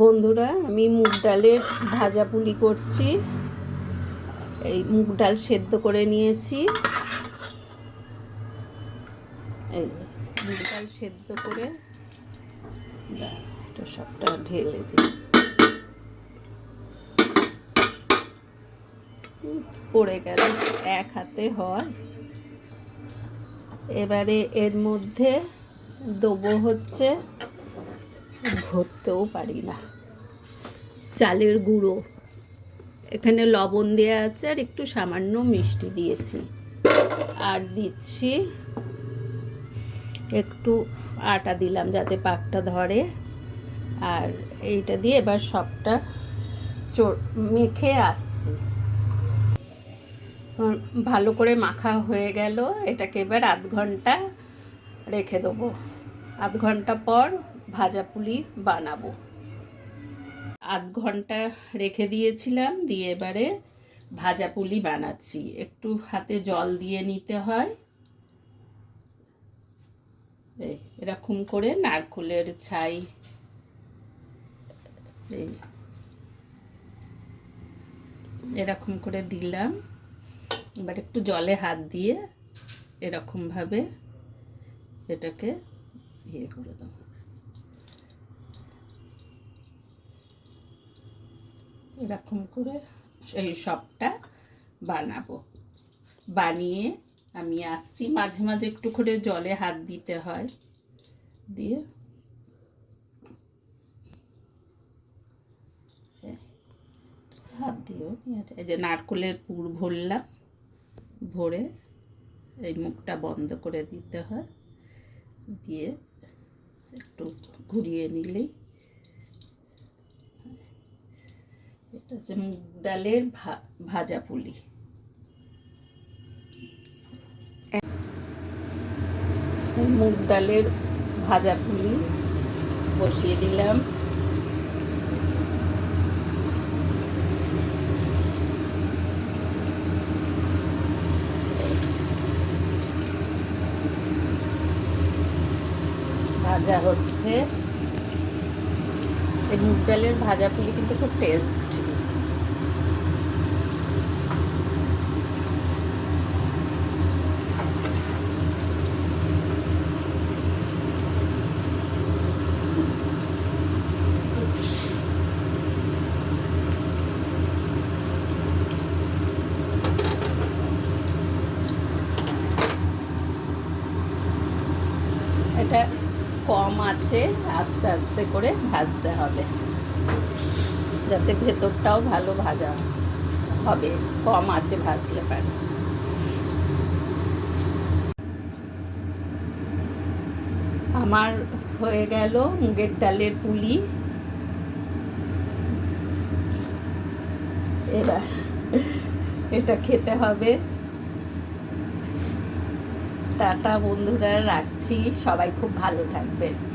বন্ধুরা, আমি মুগ ডালের ভাজা পুলি করছি। এই মুগ ডাল সেদ্ধ করে নিয়েছি। এই মুগ ডাল সেদ্ধ করে এটা সবটা ঢেলে দিই। পড়ে গেল এক হাতে হয়। এবারে এর মধ্যে দেবো হচ্ছে ধরতেও পারি না। চালের গুঁড়ো। এখানে লবণ দেওয়া আছে আর একটু সামান্য মিষ্টি দিয়েছি। আর দিচ্ছি একটু আটা দিলাম যাতে পাকটা ধরে। আর এইটা দিয়ে এবার সবটা চো- মেখে আসছি। ভালো করে মাখা হয়ে গেল। এটাকে এবার আধ ঘণ্টা রেখে দেবো। আধ ঘণ্টা পর ভাজা পুলি বানাবো। আধ ঘণ্টা রেখে দিয়েছিলাম, দিয়ে এবারে ভাজা পুলি বানাচ্ছি। একটু হাতে জল দিয়ে নিতে হয়। এরকম করে নারকোলের ছাই। এরকম করে দিলাম। এবার একটু জলে হাত দিয়ে এরকমভাবে এটাকে ইয়ে করে দেবো। এরকম করে এই সবটা বানাবো। বানিয়ে আমি আসছি। মাঝে মাঝে একটু করে জলে হাত দিতে হয়। দিয়ে হাত নিয়ে এই যে নারকোলের পুর ভরলাম, ভরে এই মুখটা বন্ধ করে দিতে হয়। দিয়ে একটু ঘুরিয়ে নিলেই এটা হচ্ছে মুগ ডালের ভা- ভাজা পুলি। মুগ ডালের ভাজা পুলি বসিয়ে দিলাম। ভাজা হচ্ছে। এই মুগ ডালের ভাজা পুলি কিন্তু খুব টেস্ট। এটা কম আছে, আস্তে আস্তে করে ভাজতে হবে। যাতে ভেতরটাও ভালো ভাজা হবে, কম আছে ভাজলে পারে। আমার হয়ে গেল মুগের ডালের পুলি। এবার এটা খেতে হবে টাটা বন্ধুরা রাখছি। সবাই খুব ভালো থাকবেন।